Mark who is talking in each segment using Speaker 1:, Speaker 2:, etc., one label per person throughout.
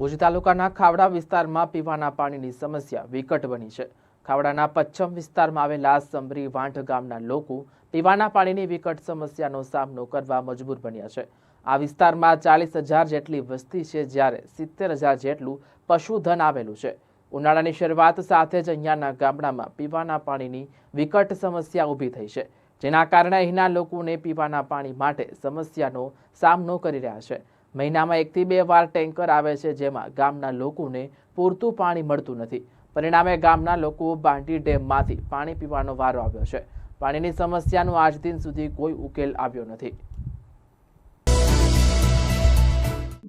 Speaker 1: ભુજ તાલુકાના ખાવડા વિસ્તારમાં પીવાના પાણીની સમસ્યા વિકટ બની છે. ખાવડાના પશ્ચિમ વિસ્તારમાં આવેલા સમરી વાંઠ ગામના લોકો પીવાના પાણીની વિકટ સમસ્યાનો સામનો કરવા મજબૂર બન્યા છે. આ વિસ્તારમાં ચાલીસ હજાર જેટલી વસ્તી છે જ્યારે સિત્તેર હજાર જેટલું પશુધન આવેલું છે. ઉનાળાની શરૂઆત સાથે જ અહીંયાના ગામડામાં પીવાના પાણીની વિકટ સમસ્યા ઊભી થઈ છે, જેના કારણે અહીંના લોકોને પીવાના પાણી માટે સમસ્યાનો સામનો કરી રહ્યા છે. મહિનામાં એકથી બે વાર ટેન્કર આવે છે, જેમાં ગામના લોકોને પૂરતું પાણી મળતું નથી. પરિણામે ગામના લોકો બાંટી ડેમમાંથી પાણી પીવાનો વારો આવ્યો છે. પાણીની સમસ્યાનો આજ દિન સુધી કોઈ ઉકેલ આવ્યો નથી.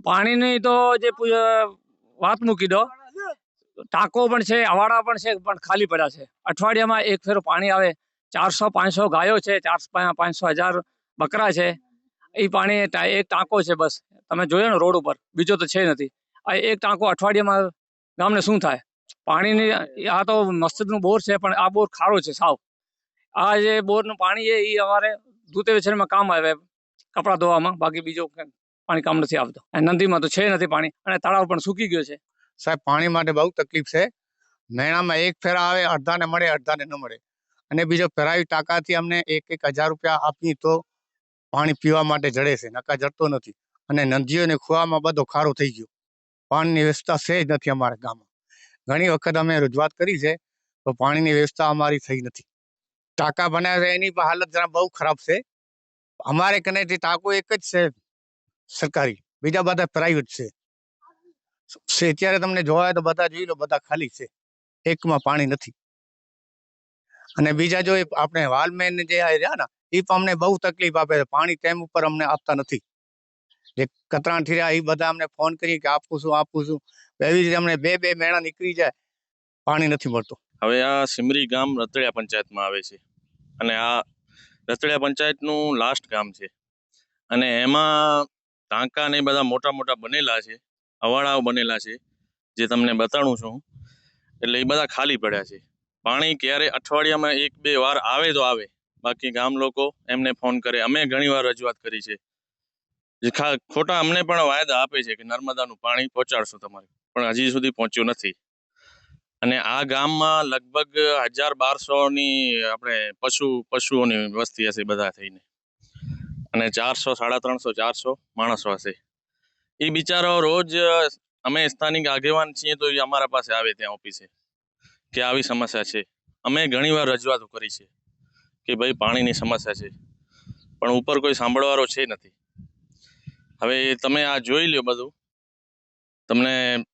Speaker 2: પાણીની તો જે વાત મૂકી દો. ટાંકો પણ છે, અવાડા પણ છે, પણ ખાલી પડ્યા છે. અઠવાડિયામાં એક ફેરો પાણી આવે. ચારસો પાંચસો ગાયો છે, ચારસો પાંચસો હજાર બકરા છે. એ પાણી એક ટાંકો છે બસ. તમે જોયો ને રોડ ઉપર? બીજો તો છે નથી. આ એક ટાંકો અઠવાડિયામાં ગામને શું થાય? પાણીની આ તો મસ્જિદનું બોર છે પણ આ બોર ખારો છે સાવ. આ જે બોરનું પાણી છે એ અમારે ધૂતે વેચરમાં કામ આવે. કપડાં ધોવામાં બાકી બીજો પાણી કામ નથી આવતો. અને નદીમાં તો છે નથી પાણી અને તળાવ પણ સૂકી ગયો છે.
Speaker 3: સાહેબ પાણી માટે બહુ તકલીફ છે. નૈણામાં એક ફેરા આવે અડધાને મળે અડધાને ન મળે. અને બીજો ફેરાવી ટાંકાથી અમને એક એક હજાર રૂપિયા આપી તો પાણી પીવા માટે જડે છે, નકા જડતો નથી. અને નદીઓ ખોવામાં બધો ખારો થઈ ગયો. પાણીની વ્યવસ્થા છે જ નથી અમારા ગામમાં. ઘણી વખત અમે રજૂઆત કરી છે તો પાણીની વ્યવસ્થા અમારી થઈ નથી. ટાંકા બનાવ્યા એની પણ હાલત જરા બહુ ખરાબ છે. અમારે કનેથી ટાંકો એક જ છે સરકારી, બીજા બધા પ્રાઇવેટ છે. અત્યારે તમને જોવાય તો બધા જોઈ લો, બધા ખાલી છે. એકમાં પાણી નથી. અને બીજા જો આપણે વાલમેન જે રહ્યા ને એ અમને બહુ તકલીફ આપે છે. પાણી ટાઈમ ઉપર અમને આપતા નથી? જે કતરાણથી રહ્યા એ બધા અમને ફોન કરી કે આપું છું આપું છું. એવી રીતે અમને બે બે મેળા નીકળી જાય, પાણી નથી મળતું.
Speaker 4: હવે આ સિમરી ગામ રતડિયા પંચાયતમાં આવે છે. અને આ રતડિયા પંચાયતનું લાસ્ટ ગામ છે. અને એમાં ટાંકા ને બધા મોટા મોટા બનેલા છે. અવાડાઓ બનેલા છે, જે તમને બતાડું છું. એટલે એ બધા ખાલી પડ્યા છે. પાણી ક્યારે અઠવાડિયામાં એક, બે વાર આવે તો આવે. બાકી ગામ લોકો એમને ફોન કરે. અમે ઘણીવાર રજૂઆત કરી છે. ખોટા અમને પણ વાયદા આપે છે કે નર્મદાનું પાણી પહોંચાડશું તમારે. પણ હજી સુધી પહોંચ્યું નથી. અને આ ગામમાં લગભગ હજાર બારસોની આપણે પશુ, પશુઓની વસ્તી હશે બધા થઈને. અને ચારસો, સાડા ત્રણસો, ચારસો માણસો હશે. એ બિચારો રોજ, અમે સ્થાનિક આગેવાન છીએ તો એ અમારા પાસે આવે ત્યાં ઓફિસે, કે આવી સમસ્યા છે. અમે ઘણીવાર રજૂઆતો કરી છે. કે ભાઈ પાણીની સમસ્યા છે. પણ ઉપર કોઈ સાંભળવાળો છે નથી. હવે તમે આ જોઈ લ્યો બધું. તમને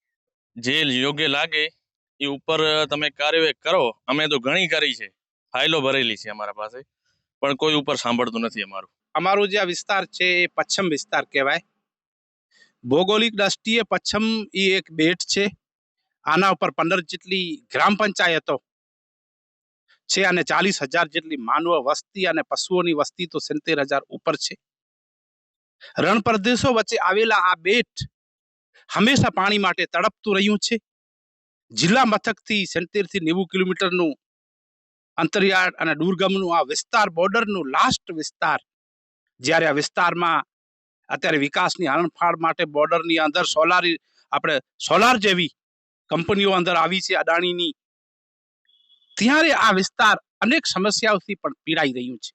Speaker 4: જે યોગ્ય લાગે એ ઉપર તમે કાર્યવાહી કરો. અમે તો ઘણી કરી છે. ફાઇલો ભરેલી છે અમારા પાસે. પણ કોઈ ઉપર સાંભળતું નથી અમારું.
Speaker 5: અમારું જે આ વિસ્તાર છે એ પશ્ચિમ વિસ્તાર કહેવાય. ભૌગોલિક દ્રષ્ટિએ પશ્ચિમ એ એક બેટ છે. આના ઉપર પંદર જેટલી ગ્રામ પંચાયતો છે અને ચાલીસ હજાર જેટલી માનવ વસ્તી અને પશુઓની વસ્તી તો સિત્તેર હજાર ઉપર છે. રણ પ્રદેશો વચ્ચે આવેલા આ બેટ હંમેશા પાણી માટે તડપતું રહ્યું છે. જિલ્લા મથકથી થી નેવું કિલોમીટરનું અંતરિયાળ અને દુર્ગમનું આ વિસ્તાર બોર્ડરનું લાસ્ટ વિસ્તાર. જ્યારે આ વિસ્તારમાં અત્યારે વિકાસની હરણફાળ માટે બોર્ડરની અંદર સોલાર, આપણે સોલાર જેવી કંપનીઓ અંદર આવી છે, અદાણીની. ત્યારે આ વિસ્તાર અનેક સમસ્યાઓથી પણ પીડાઈ રહ્યું છે.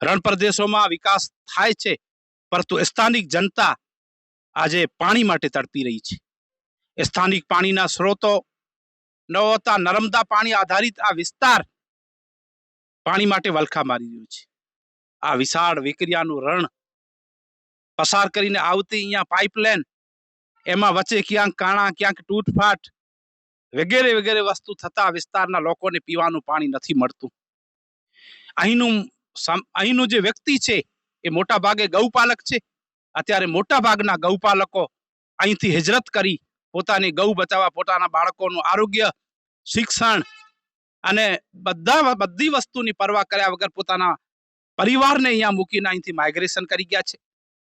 Speaker 5: રણ પ્રદેશોમાં વિકાસ થાય છે, પરંતુ સ્થાનિક જનતા આજે પાણી માટે તડપી રહી છે. સ્થાનિક પાણીના સ્ત્રોતો ન હોતા નર્મદા પાણી આધારિત આ વિસ્તાર પાણી માટે વલખા મારી રહ્યું છે. આ વિશાળ વિક્રિયાનું રણ પસાર કરીને આવતી અહીંયા પાઇપલાઇન, એમાં વચ્ચે ક્યાંક કાણા, ક્યાંક તૂટફાટ વગેરે વગેરે વસ્તુ થતા વિસ્તારના લોકોને પીવાનું પાણી નથી મળતું. અહીંનું અહીંનું જે વ્યક્તિ છે એ મોટા ભાગે ગૌપાલક છે. અત્યારે મોટા ભાગના ગૌપાલકો અહીંથી હિજરત કરી પોતાની ગૌ બચાવવા, પોતાના બાળકોનું આરોગ્ય, શિક્ષણ અને બધા બધી વસ્તુની પરવા કર્યા વગર પોતાના પરિવારને અહીંયા મૂકીને અહીંથી માઇગ્રેશન કરી ગયા છે.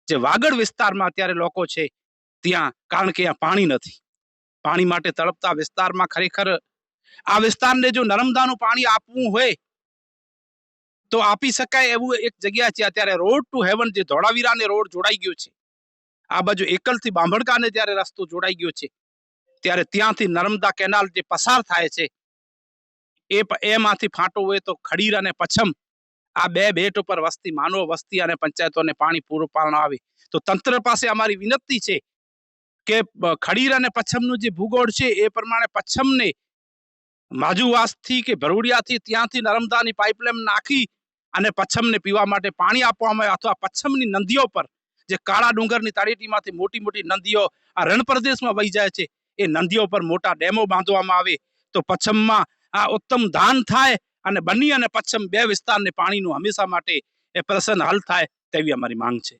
Speaker 5: જે વાગડ વિસ્તારમાં અત્યારે લોકો છે, ત્યાં કારણ કે અહીંયા પાણી નથી. પાણી માટે તડપતા વિસ્તારમાં ખરેખર આ વિસ્તારને જો નર્મદાનું પાણી આપવું હોય તો આપી શકાય એવું એક જગ્યા છે. અત્યારે રોડ ટુ હેવન જે ધોળાવીરાને રોડ જોડાઈ ગયો છે. આ બાજુ એકલથી બાંભણકાને જ્યારે રસ્તો જોડાઈ ગયો છે. ત્યારે ત્યાંથી નર્મદા કેનાલ જે પસાર થાય છે, એ એમાંથી ફાંટો હોય તો ખડીર અને પછમ આ બે બેટ ઉપર વસ્તી, માનવ વસ્તી અને પંચાયતોને પાણી પૂરું પાડવામાં આવે. તો તંત્ર પાસે અમારી વિનંતી છે કે ખડીર અને પછમનું જે ભૂગોળ છે, એ પ્રમાણે પચ્છમને માજુવાસથી કે ભરૂડિયાથી ત્યાંથી નર્મદાની પાઇપલાઇન નાખી અને પચ્છમને પીવા માટે પાણી આપવામાં આવે અથવા પછમની નદીઓ પર જે કાળા ડુંગરની તળેટીમાંથી મોટી મોટી નદીઓ આ રણ પ્રદેશમાં વહી જાય છે, એ નદીઓ પર મોટા ડેમો બાંધવામાં આવે. તો પછમમાં આ ઉત્તમ ધાન થાય અને બની અને પચ્છમ બે વિસ્તારને પાણીનું હંમેશા માટે એ પ્રસન્ન હલ થાય તેવી અમારી માંગ છે.